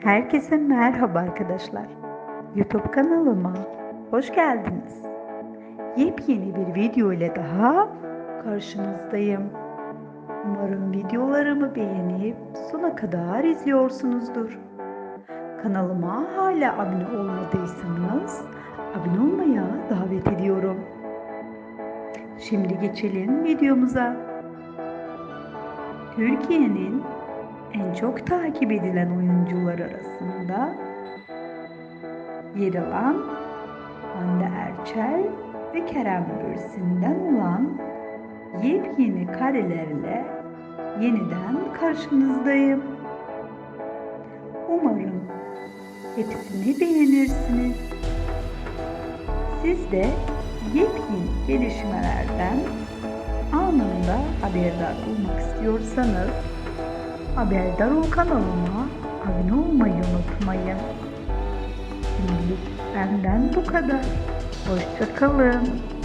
Herkese merhaba arkadaşlar. YouTube kanalıma hoş geldiniz. Yepyeni bir video ile daha karşınızdayım. Umarım videolarımı beğenip sona kadar izliyorsunuzdur. Kanalıma hala abone olmadıysanız abone olmaya davet ediyorum. Şimdi geçelim videomuza. Türkiye'nin en çok takip edilen oyuncular arasında yer alan Hande Erçel ve Kerem Bürsin'den olan yepyeni karelerle yeniden karşınızdayım. Umarım hepsini beğenirsiniz. Siz de yepyeni gelişmelerden anında haberdar olmak istiyorsanız Haberdar ol kanalıma abone olmayı unutmayın. Şimdilik benden bu kadar. Hoşçakalın.